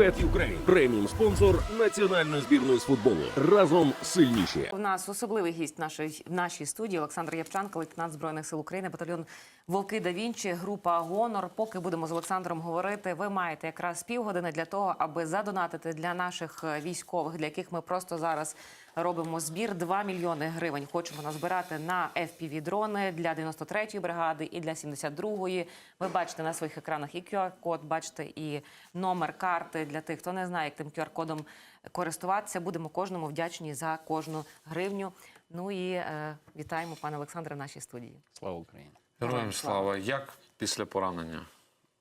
Bet Ukraine – преміум спонсор національної збірної з футболу. Разом сильніші. У нас особливий гість в нашій, в нашій студії Олександр Явчанко, лейтенант Збройних сил України, батальйон Вовки да Вінчі, група Гонор. Поки будемо з Олександром говорити, ви маєте якраз півгодини для того, аби задонатити для наших е, військових, для яких ми просто зараз робимо збір. 2 мільйони гривень хочемо назбирати на fpv дрони для 93-ї бригади і для 72-ї. Ви бачите на своїх екранах і QR-код, бачите і номер карти для тих, хто не знає, як тим QR-кодом користуватися. Будемо кожному вдячні за кожну гривню. Ну і е, вітаємо пане Олександре в нашій студії. Слава Україні! Героям слава. Як після поранення?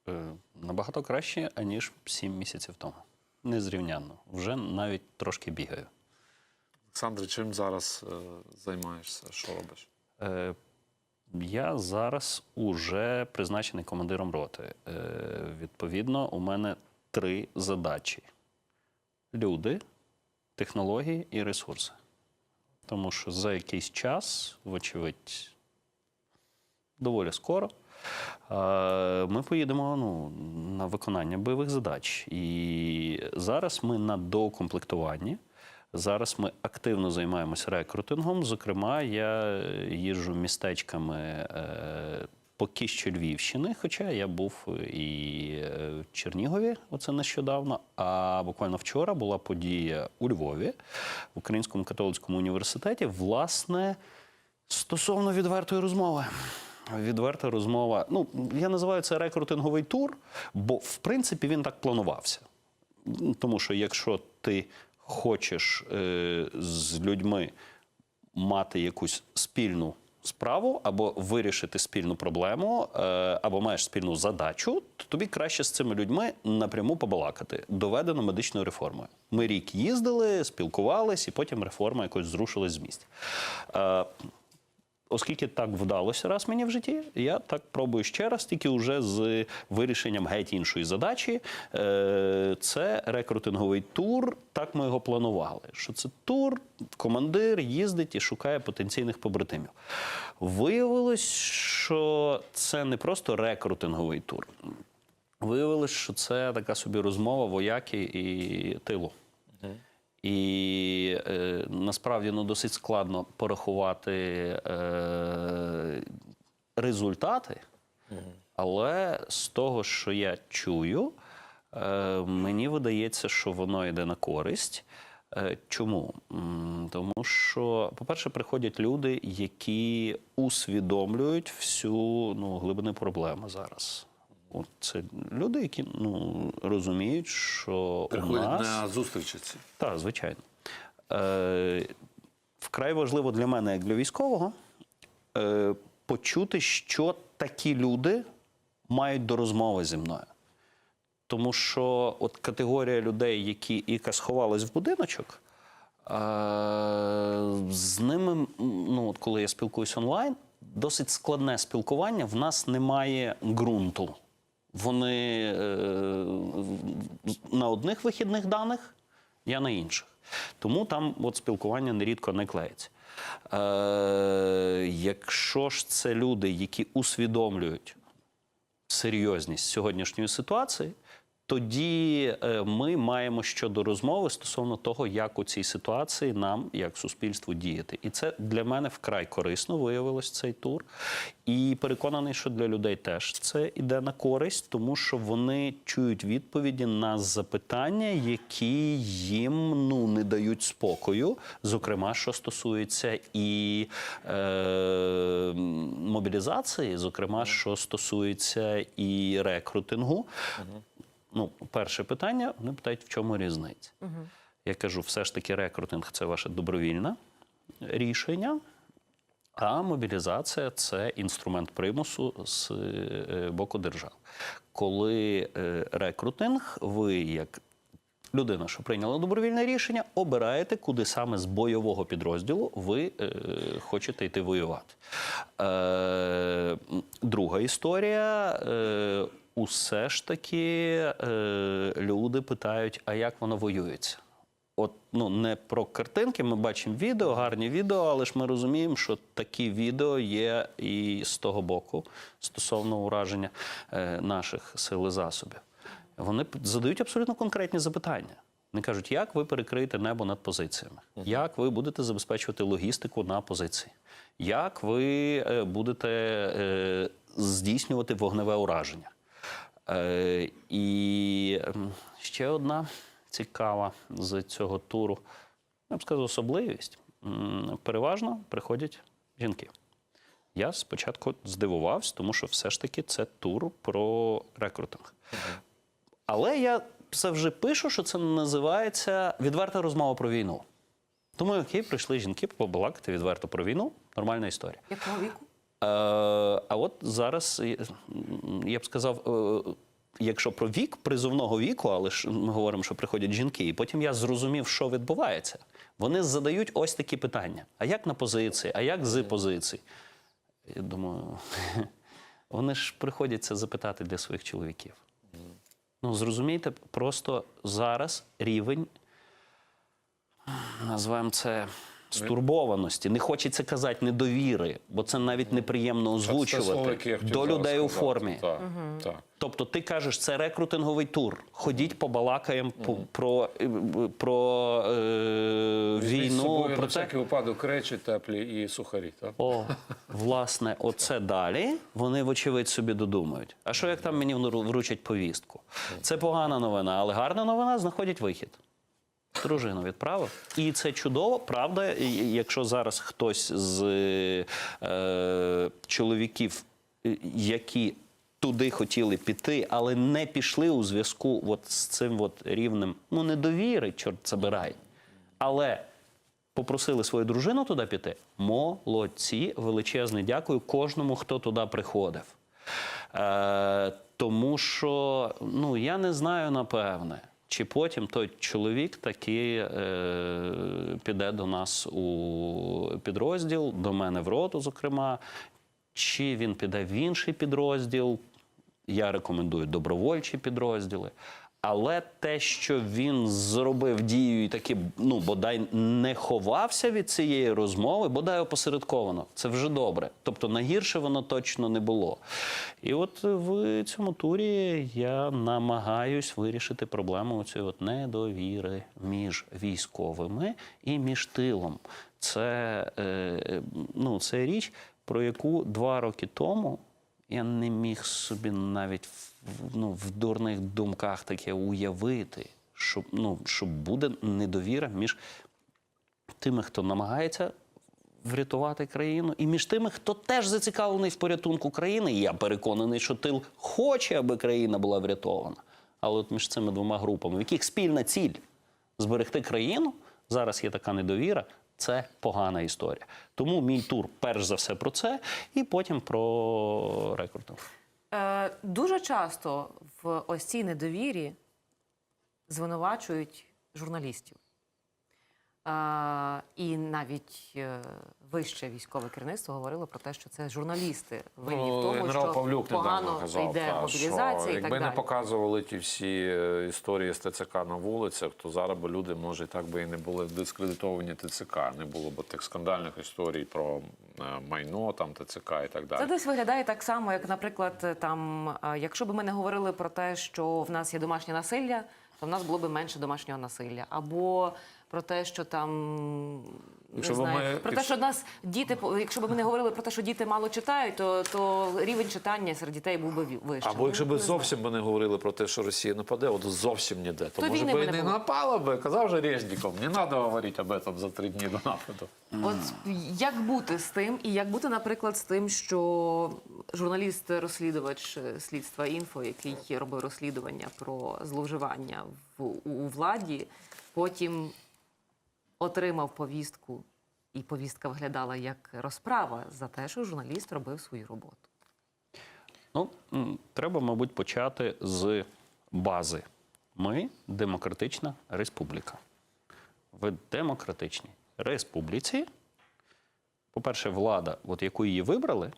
Е, набагато краще, аніж 7 місяців тому. Незрівнянно. Вже навіть трошки бігаю. Олександр, чим зараз е, займаєшся? Що робиш? Е, я зараз уже призначений командиром роти. Е, відповідно, у мене три задачі: люди, технології і ресурси. Тому що за якийсь час, вочевидь, доволі скоро. е, Ми поїдемо ну, на виконання бойових задач. І зараз ми на доукомплектуванні. Зараз ми активно займаємося рекрутингом. Зокрема, я їжджу містечками е, поки що Львівщини, хоча я був і е, в Чернігові, оце нещодавно. А буквально вчора була подія у Львові в Українському католицькому університеті. Власне, стосовно відвертої розмови. Відверта розмова. Ну, я називаю це рекрутинговий тур, бо в принципі він так планувався. Тому що якщо ти хочеш е, з людьми мати якусь спільну справу або вирішити спільну проблему, е, або маєш спільну задачу, то тобі краще з цими людьми напряму побалакати. Доведено медичною реформою. Ми рік їздили, спілкувались, і потім реформа якось зрушилась з місця. Е, Оскільки так вдалося раз мені в житті, я так пробую ще раз, тільки вже з вирішенням геть іншої задачі. Е, Це рекрутинговий тур. Так ми його планували. Що це тур, командир їздить і шукає потенційних побратимів. Виявилось, що це не просто рекрутинговий тур. Виявилось, що це така собі розмова вояки і тилу. І е, насправді ну, досить складно порахувати е, результати, але з того, що я чую, е, мені видається, що воно йде на користь. Е, Чому? Тому що, по-перше, приходять люди, які усвідомлюють всю ну, глибину проблеми зараз. От це люди, які ну, розуміють, що у Приходять нас... на зустрічі. Так, звичайно. Е, вкрай важливо для мене, як для військового, е, почути, що такі люди мають до розмови зі мною. Тому що от категорія людей, які яка сховалась в будиночок, е, з ними, ну, от коли я спілкуюся онлайн, досить складне спілкування. В нас немає ґрунту. Вони е, на одних вихідних даних, я на інших. Тому там от спілкування нерідко не клеїться. Е, якщо ж це люди, які усвідомлюють серйозність сьогоднішньої ситуації, тоді е, ми маємо щодо розмови стосовно того, як у цій ситуації нам, як суспільству, діяти. І це для мене вкрай корисно виявилось цей тур. І переконаний, що для людей теж це йде на користь, тому що вони чують відповіді на запитання, які їм ну не дають спокою. Зокрема, що стосується і е, мобілізації, зокрема, що стосується і рекрутингу. Ну, перше питання, вони питають, в чому різниця. Я кажу, все ж таки, рекрутинг це ваше добровільне рішення. А мобілізація це інструмент примусу з е, боку держав. Коли е, рекрутинг, ви як людина, що прийняла добровільне рішення, обираєте, куди саме з бойового підрозділу ви е, хочете йти воювати. Е, друга історія. Е, усе ж таки е, люди питають, а як воно воюється? От ну не про картинки. Ми бачимо відео, гарні відео, але ж ми розуміємо, що такі відео є і з того боку стосовно ураження е, наших сил і засобів. вони задають абсолютно конкретні запитання. Вони кажуть, як ви перекриєте небо над позиціями, як ви будете забезпечувати логістику на позиції, як ви е, будете е, здійснювати вогневе ураження. Е, і ще одна цікава з цього туру, я б сказав, особливість. Переважно приходять жінки. Я спочатку здивувався, тому що все ж таки це тур про рекрутинг. Але я завжди пишу, що це називається відверта розмова про війну. Тому окей, прийшли жінки побалакати відверто про війну. Нормальна історія. Якого віку? Е, а от зараз е, я б сказав, е, якщо про вік призовного віку, але ж ми говоримо, що приходять жінки, і потім я зрозумів, що відбувається. Вони задають ось такі питання: а як на позиції, а як з позицій? Я думаю, вони ж приходять це запитати для своїх чоловіків. Ну, зрозумійте, просто зараз рівень, називаємо це стурбованості. Не хочеться казати недовіри, бо це навіть неприємно озвучувати до людей у формі. Так, так. Тобто ти кажеш, це рекрутинговий тур. Ходіть, побалакаємо по- про, е, про е, війну. собою Про на це. всякий випадок речі теплі і сухарі. Так? О, власне, оце далі вони, вочевидь, собі додумають. А що як там мені вручать повістку? Це погана новина, але гарна новина знаходять вихід. Дружину відправив. І це чудово. Правда, якщо зараз хтось з е, чоловіків, е, які туди хотіли піти, але не пішли у зв'язку от з цим от рівнем ну, недовіри, чорт забирай. Але попросили свою дружину туди піти. Молодці, величезне дякую кожному, хто туди приходив. Е, тому що ну, я не знаю напевне, чи потім той чоловік таки е, піде до нас у підрозділ, до мене в роту, зокрема, чи він піде в інший підрозділ. Я рекомендую добровольчі підрозділи. Але те, що він зробив дію і таки, ну бодай не ховався від цієї розмови, бодай опосередковано, це вже добре. Тобто найгірше воно точно не було. І от в цьому турі я намагаюсь вирішити проблему цієї от недовіри між військовими і між тилом. Це, е, ну, це річ, про яку два роки тому я не міг собі навіть ну, в дурних думках таке уявити, що, ну, що буде недовіра між тими, хто намагається врятувати країну, і між тими, хто теж зацікавлений в порятунку країни. Я переконаний, що тил хоче, аби країна була врятована. Але от між цими двома групами, в яких спільна ціль зберегти країну, зараз є така недовіра. Це погана історія. Тому мій тур перш за все про це, і потім про рекрутинг. Е, дуже часто в ось цій недовірі звинувачують журналістів. І навіть е, вище військове керівництво говорило про те, що це журналісти винні в тому, Ну, генерал що Павлюк погано казав, йде та, мобілізація що і так якби далі. не показували ті всі е, історії з ТЦК на вулицях, то зараз би люди, може, так би і не були дискредитовані ТЦК, не було б тих скандальних історій про е, майно, там ТЦК і так далі. Це десь виглядає так само, як, наприклад, там, якщо б ми не говорили про те, що в нас є домашнє насилля, то в нас було б менше домашнього насилля. Або про те, що там. Не Якщо знаю, ми про те, що нас діти, якщо б ми не говорили про те, що діти мало читають, то, то рівень читання серед дітей був би вищий. Або якщо Ну, б зовсім би не говорили про те, що Росія нападе, от зовсім ніде, то, То може би і не не напала би, казав же Резніков, не треба говорити об этом за три дні до нападу. От як бути з тим, і як бути, наприклад, з тим, що журналіст-розслідувач е, слідства інфо, який робив розслідування про зловживання в у, у владі, потім отримав повістку, і повістка виглядала як розправа за те, що журналіст робив свою роботу. Ну, треба, мабуть, почати з бази. Ми демократична республіка. В демократичній республіці, по-перше, влада, от яку її вибрали,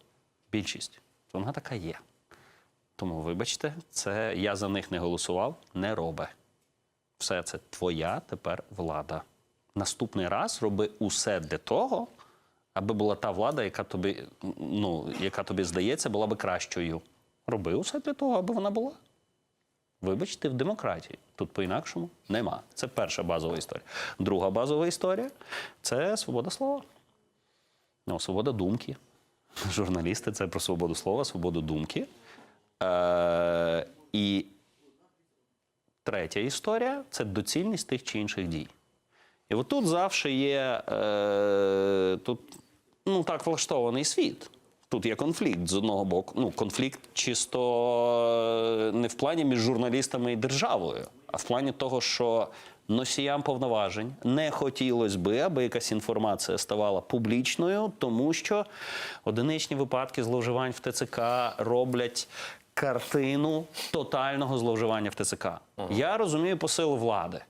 більшість, то вона така є. Тому, вибачте, це я за них не голосував, не робе. Все це твоя тепер влада. Наступний раз роби усе для того, аби була та влада, яка тобі, ну, яка тобі здається, була би кращою. Роби усе для того, аби вона була. Вибачте, в демократії. Тут по-інакшому нема. Це перша базова історія. Друга базова історія це свобода слова. Ну, свобода думки. Журналісти це про свободу слова, свободу думки. Е, і третя історія це доцільність тих чи інших дій. І от тут завжди є е, тут, ну, так влаштований світ. Тут є конфлікт з одного боку. Ну, конфлікт чисто е, не в плані між журналістами і державою, а в плані того, що носіям повноважень не хотілося би, аби якась інформація ставала публічною, тому що одиничні випадки зловживань в ТЦК роблять картину тотального зловживання в ТЦК. Я розумію посил влади.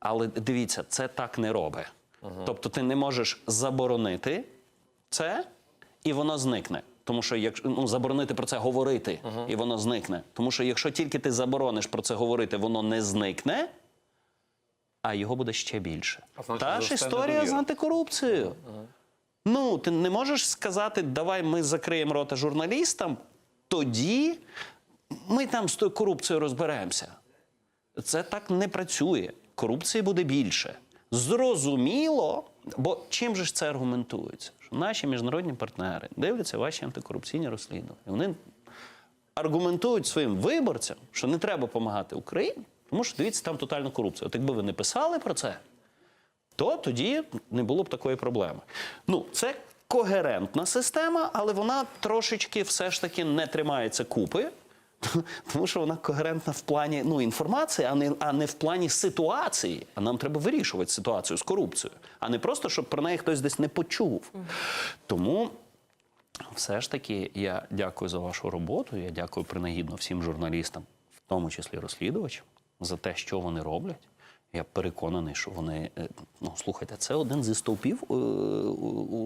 Але дивіться, це так не робить. Тобто ти не можеш заборонити це, і воно зникне. Тому що якщо ну, заборонити про це говорити, і воно зникне. Тому що якщо тільки ти заборониш про це говорити, воно не зникне, а його буде ще більше. Значить, Та ж історія з антикорупцією. Ну, ти не можеш сказати, давай ми закриємо рота журналістам, тоді ми там з тою корупцією розберемося. Це так не працює. Корупції буде більше. Зрозуміло, бо чим же ж це аргументується? Що наші міжнародні партнери дивляться ваші антикорупційні розслідування. Вони аргументують своїм виборцям, що не треба допомагати Україні, тому що дивіться, там тотальна корупція. От якби ви не писали про це, то тоді не було б такої проблеми. Ну, це когерентна система, але вона трошечки все ж таки не тримається купи. Тому що вона когерентна в плані ну, інформації, а не, а не в плані ситуації. А нам треба вирішувати ситуацію з корупцією, а не просто, щоб про неї хтось десь не почув. Тому все ж таки я дякую за вашу роботу. Я дякую принагідно всім журналістам, в тому числі розслідувачам, за те, що вони роблять. Я переконаний, що вони е, ну слухайте, це один зі стовпів е,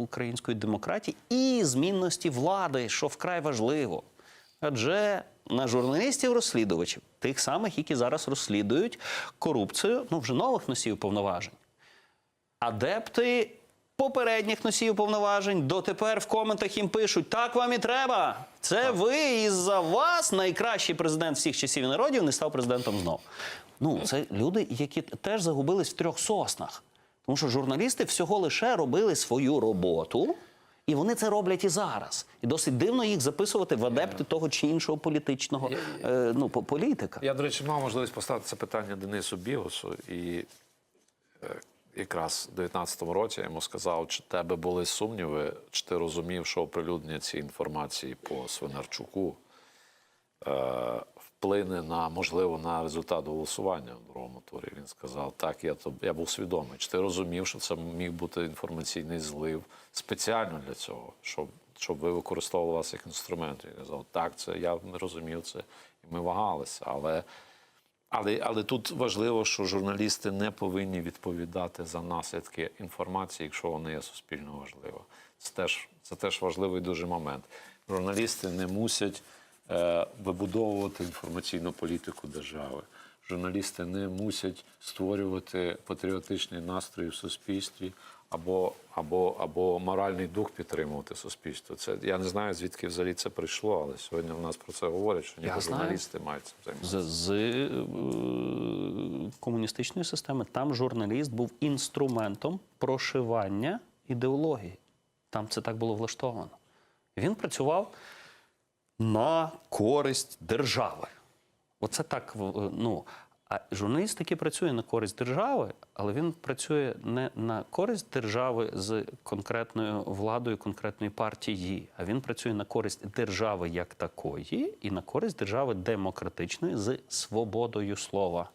української демократії і змінності влади, що вкрай важливо. Адже на журналістів-розслідувачів, тих самих, які зараз розслідують корупцію, ну вже нових носіїв повноважень, адепти попередніх носіїв повноважень дотепер в коментах їм пишуть: так вам і треба. Це ви і за вас найкращий президент всіх часів і народів не став президентом знов. Ну, це люди, які теж загубились в трьох соснах. Тому що журналісти всього лише робили свою роботу. І вони це роблять і зараз. І досить дивно їх записувати в адепти того чи іншого політичного е, ну, політика. Я, до речі, мав можливість поставити це питання Денису Бігосу, і е, якраз в 19-му році я йому сказав, чи в тебе були сумніви, чи ти розумів, що оприлюднення цієї інформації по Свинарчуку е, вплине на, можливо, на результат голосування в другому турі. Він сказав, так, я, то, я був свідомий. Чи ти розумів, що це міг бути інформаційний злив спеціально для цього, щоб, щоб ви використовували вас як інструмент? Він казав, так, це я розумів це, і ми вагалися. Але але, але тут важливо, що журналісти не повинні відповідати за наслідки інформації, якщо вона є суспільно важлива. Це теж, це теж важливий дуже момент. Журналісти не мусять вибудовувати інформаційну політику держави. Журналісти не мусять створювати патріотичний настрій в суспільстві або, або, або моральний дух підтримувати суспільство. Це я не знаю, звідки взагалі це прийшло, але сьогодні в нас про це говорять, що ніби журналісти мають цим займатися. з, з е, комуністичної системи там журналіст був інструментом прошивання ідеології. Там це так було влаштовано. Він працював на користь держави. Оце так. Ну, а журналіст таки працює на користь держави, але він працює не на користь держави з конкретною владою конкретної партії, а він працює на користь держави як такої і на користь держави демократичної з свободою слова.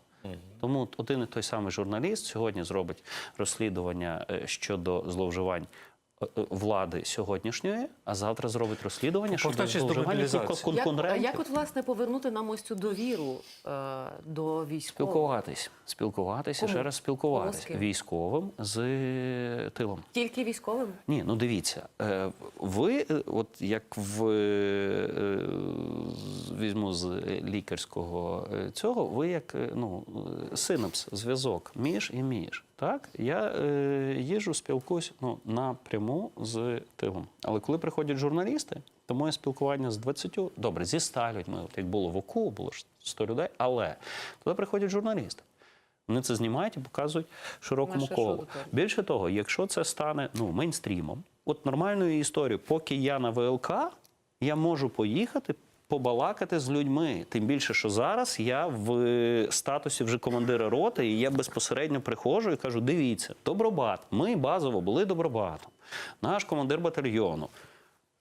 Тому один і той самий журналіст сьогодні зробить розслідування е, щодо зловживань влади сьогоднішньої, а завтра зробить розслідування щодо Як, конкурентів. як от власне повернути нам ось цю довіру е, до військових? Спілкуватись, спілкуватися, Кому? ще раз спілкуватись Кому з з е, тилом. Тільки військовим? Ні, ну дивіться, е, ви, е, от як в е, візьму з лікарського е, цього, ви як е, ну, е, синапс, зв'язок між і між. Так? Я е, їжу, спілкуюсь ну, напряму з тилом. Але коли приходять журналісти, Тому моє спілкування з 20, добре, зі 100 людьми, от як було в ОКУ, було ж 100 людей, але туди приходять журналісти. Вони це знімають і показують широкому колу. Більше того, якщо це стане ну, мейнстрімом, от нормальною історією, поки я на ВЛК, я можу поїхати. Побалакати з людьми, тим більше, що зараз я в статусі вже командира роти, і я безпосередньо приходжу і кажу: дивіться, добробат. Ми базово були добробатом. Наш командир батальйону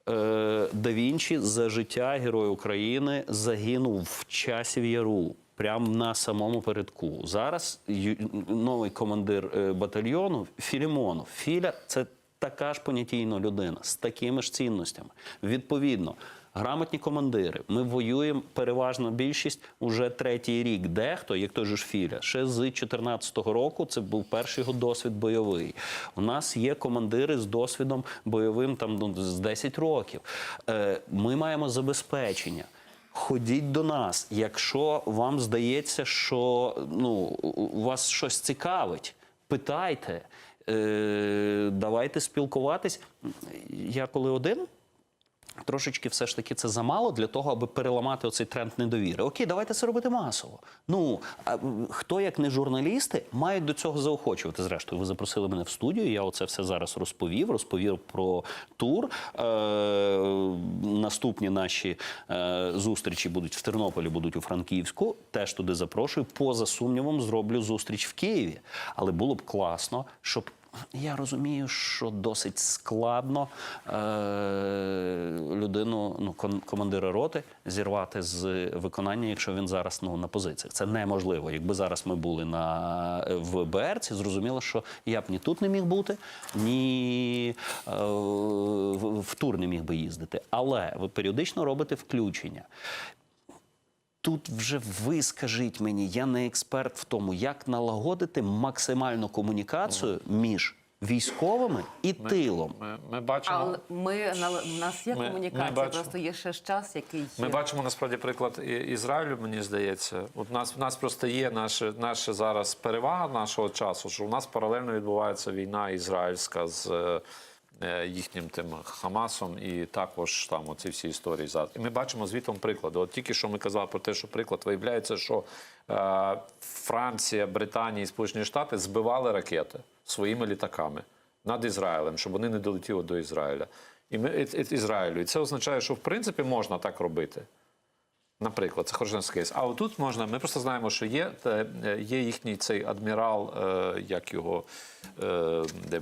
е, Да Вінчі за життя Героя України загинув в часів Яру. Прямо на самому передку. Зараз новий командир е, батальйону Філімонов. Філя це така ж понятійна людина з такими ж цінностями. Відповідно, грамотні командири. Ми воюємо переважно більшість уже третій рік. Дехто, як той же ж Філя, ще з 2014 року це був перший його досвід бойовий. У нас є командири з досвідом бойовим там ну, з 10 років. Е, Ми маємо забезпечення. Ходіть до нас, якщо вам здається, що ну, вас щось цікавить, питайте, е, давайте спілкуватись. Я коли один, Трошечки все ж таки це замало для того, аби переламати оцей тренд недовіри. Окей, давайте це робити масово. Ну а хто, як не журналісти, мають до цього заохочувати. Зрештою, ви запросили мене в студію. Я оце все зараз розповів. Розповів про тур. Е, наступні наші е, зустрічі будуть в Тернополі, будуть у Франківську. Теж туди запрошую. Поза сумнівом, зроблю зустріч в Києві. Але було б класно, щоб я розумію, що досить складно е, людину, ну командира роти, зірвати з виконання, якщо він зараз ну на позиціях. Це неможливо. Якби зараз ми були на в БРці, зрозуміло, що я б ні тут не міг бути, ні е, в тур не міг би їздити. Але ви періодично робите включення. Тут вже ви скажіть мені, я не експерт в тому, як налагодити максимальну комунікацію між військовими і тилом. Ми, ми бачимо. Але ми на у нас є Ми- ми комунікація, бачимо. просто є ще ж час, який Ми бачимо насправді приклад Ізраїлю, мені здається. От у нас в нас просто є наша, наша зараз перевага нашого часу, що у нас паралельно відбувається війна ізраїльська з е, їхнім тим Хамасом, і також там оці всі історії зараз. І ми бачимо звітом прикладу. От тільки що ми казали про те, що приклад виявляється, що е, Франція, Британія і Сполучені Штати збивали ракети своїми літаками над Ізраїлем, щоб вони не долетіли до Ізраїля. І ми і- і- Ізраїлю. І це означає, що в принципі можна так робити. Наприклад, це хороший кейс. А отут можна, ми просто знаємо, що є, е, є їхній цей адмірал, е, як його. Е, де.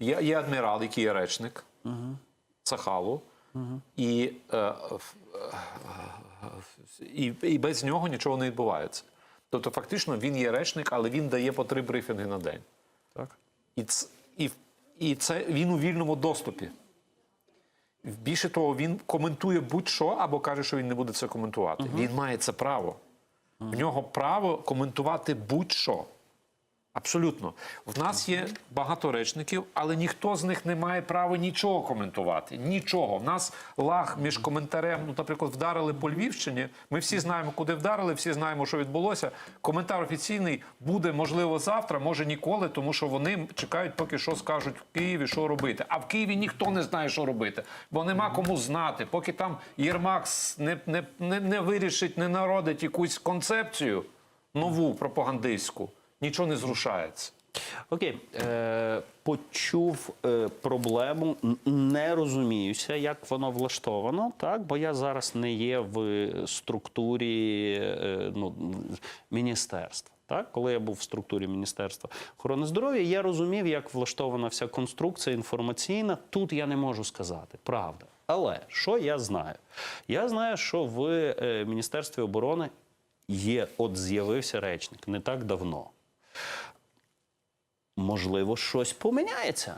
Є, є адмірал, який є речник Сахалу, і, е, е, і, і без нього нічого не відбувається. Тобто, фактично, він є речник, але він дає по три брифінги на день. Так. І, ц- і, і це він у вільному доступі. Більше того, він коментує будь-що або каже, що він не буде це коментувати. Він має це право. В нього право коментувати будь-що. Абсолютно. В нас є багато речників, але ніхто з них не має права нічого коментувати. Нічого. В нас лаг між коментарем, ну, наприклад, вдарили по Львівщині. Ми всі знаємо, куди вдарили, всі знаємо, що відбулося. Коментар офіційний буде, можливо, завтра, може ніколи, тому що вони чекають, поки що скажуть в Києві, що робити. А в Києві ніхто не знає, що робити, бо нема кому знати. Поки там Єрмак не, не, не, не вирішить, не народить якусь концепцію нову пропагандистську, нічого не зрушається. Окей, е, почув е, проблему, не розуміюся, як воно влаштовано, так бо я зараз не є в структурі е, ну, міністерства. Так, коли я був в структурі Міністерства охорони здоров'я, я розумів, як влаштована вся конструкція інформаційна. Тут я не можу сказати, правда. Але що я знаю? Я знаю, що в е, Міністерстві оборони є, от з'явився речник не так давно можливо, щось поміняється.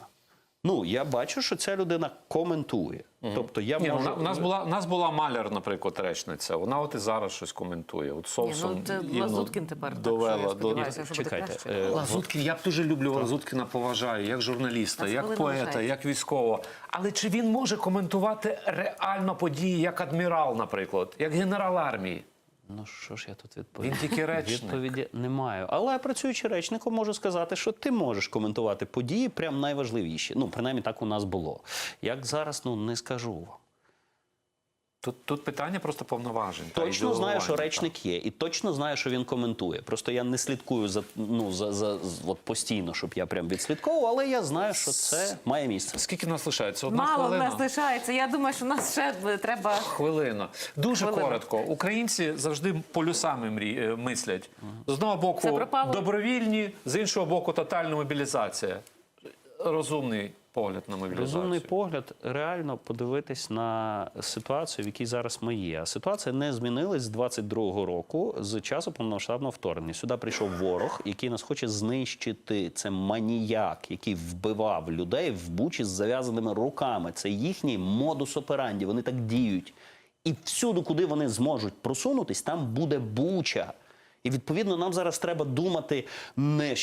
Ну, я бачу, що ця людина коментує. Тобто я Ні, ну, можу... у, нас була, у нас була маляр, наприклад, речниця. Вона от і зараз щось коментує. От Совсон ну, це Інну Лазуткін тепер, так, що довела я до сподіваюся, що буде Чекайте, краще. е, Лазуткін, я б дуже люблю Лазуткіна, поважаю, як журналіста, Нас як поета, як військового. Але чи він може коментувати реально події як адмірал, наприклад, як генерал армії? Ну що ж я тут відповім? Він тільки речник. Відповіді не маю. Але працюючи речником, можу сказати, що ти можеш коментувати події, прям найважливіші. Ну, принаймні так у нас було. Як зараз, ну не скажу вам. Тут, тут питання просто повноважень. та Точно знаю, що речник є, і точно знаю, що він коментує. Просто я не слідкую за ну за, за от постійно, щоб я прям відслідковував, але я знаю, що це має місце. так. Скільки нас лишається? Одна Мало в хвилина. нас лишається. Я думаю, що нас ще треба. Хвилина. Дуже Хвилина. коротко. Українці завжди полюсами мрі... е, мислять. З одного боку добровільні, з іншого боку, тотальна мобілізація. Розумний погляд на мобілізацію. Розумний погляд реально подивитись на ситуацію, в якій зараз ми є. А ситуація не змінилась з 22-го року, з часу повномасштабного вторгнення. Сюди прийшов ворог, який нас хоче знищити. Це маніяк, який вбивав людей в бучі з зав'язаними руками. Це їхній модус операнді. Вони так діють. І всюди, куди вони зможуть просунутись, там буде буча. І відповідно нам зараз треба думати не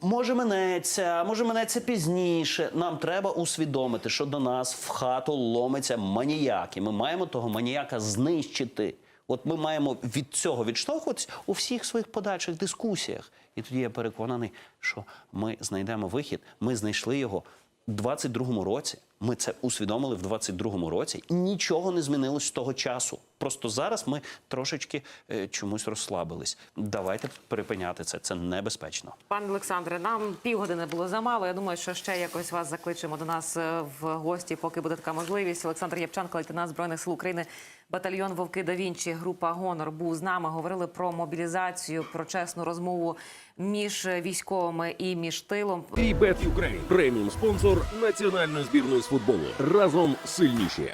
може минеться, може минеться пізніше. Нам треба усвідомити, що до нас в хату ломиться маніяк, і ми маємо того маніяка знищити. От ми маємо від цього відштовхуватись у всіх своїх подальших дискусіях. І тоді я переконаний, що ми знайдемо вихід. Ми знайшли його 22-му році. Ми це усвідомили в 22-му році. І нічого не змінилось з того часу. Просто зараз ми трошечки е, чомусь розслабились. Давайте припиняти це. Це небезпечно. Пане Олександре, нам півгодини було замало. Я думаю, що ще якось вас закличемо до нас е, в гості, поки буде така можливість. Олександр Єпчанко, лейтенант збройних сил України, батальйон Вовки да Вінчі, група Гонор був з нами. Говорили про мобілізацію, про чесну розмову між військовими і між тилом. І Ukraine – преміум спонсор національної збірної з футболу. Разом сильніші.